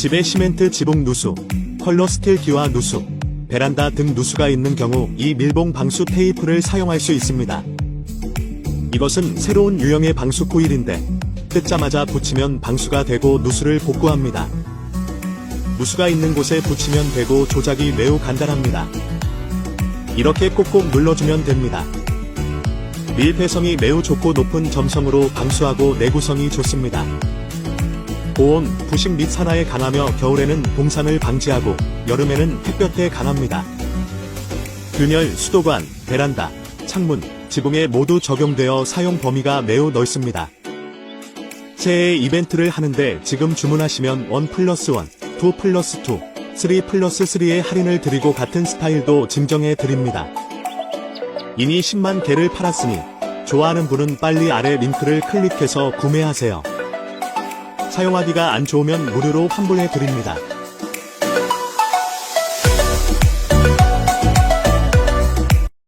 집에 시멘트 지붕 누수, 컬러 스틸 기와 누수, 베란다 등 누수가 있는 경우 이 밀봉 방수 테이프를 사용할 수 있습니다. 이것은 새로운 유형의 방수 코일인데 뜯자마자 붙이면 방수가 되고 누수를 복구합니다. 누수가 있는 곳에 붙이면 되고 조작이 매우 간단합니다. 이렇게 꼭꼭 눌러주면 됩니다. 밀폐성이 매우 좋고 높은 점성으로 방수하고 내구성이 좋습니다. 고온, 부식 및 산화에 강하며 겨울에는 동산을 방지하고 여름에는 햇볕에 강합니다. 균열, 수도관, 베란다, 창문, 지붕에 모두 적용되어 사용 범위가 매우 넓습니다. 새해 이벤트를 하는데 지금 주문하시면 1 플러스 1, 2 플러스 2, 3 플러스 3의 할인을 드리고 같은 스타일도 증정해 드립니다. 이미 10만 개를 팔았으니 좋아하는 분은 빨리 아래 링크를 클릭해서 구매하세요. 사용하기가 안 좋으면 무료로 환불해 드립니다.